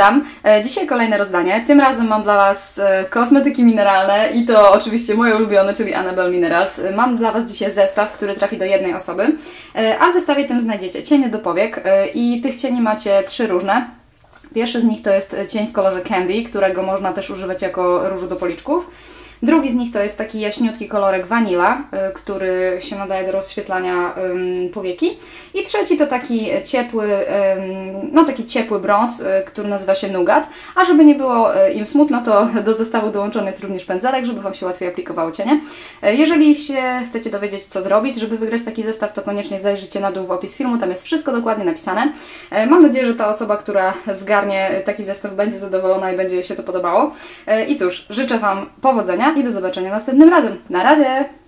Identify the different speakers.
Speaker 1: witam. E, Dzisiaj kolejne rozdanie. Tym razem mam dla Was e, kosmetyki mineralne i to oczywiście moje ulubione, czyli Annabelle Minerals. E, Mam dla Was dzisiaj zestaw, który trafi do jednej osoby, a w zestawie tym znajdziecie cienie do powiek i tych cieni macie trzy różne. Pierwszy z nich to jest cień w kolorze Candy, którego można też używać jako różu do policzków. Drugi z nich to jest taki jaśniutki kolorek Vanilla, y, który się nadaje do rozświetlania powieki. I trzeci to taki ciepły, no taki ciepły brąz, y, który nazywa się Nougat. A żeby nie było y, im smutno, to do zestawu dołączony jest również pędzelek, żeby Wam się łatwiej aplikowało cienie. Jeżeli się chcecie dowiedzieć, co zrobić, żeby wygrać taki zestaw, to koniecznie zajrzyjcie na dół w opis filmu, tam jest wszystko dokładnie napisane. Mam nadzieję, że ta osoba, która zgarnie taki zestaw, będzie zadowolona i będzie się to podobało. I cóż, życzę Wam powodzenia i do zobaczenia następnym razem. Na razie!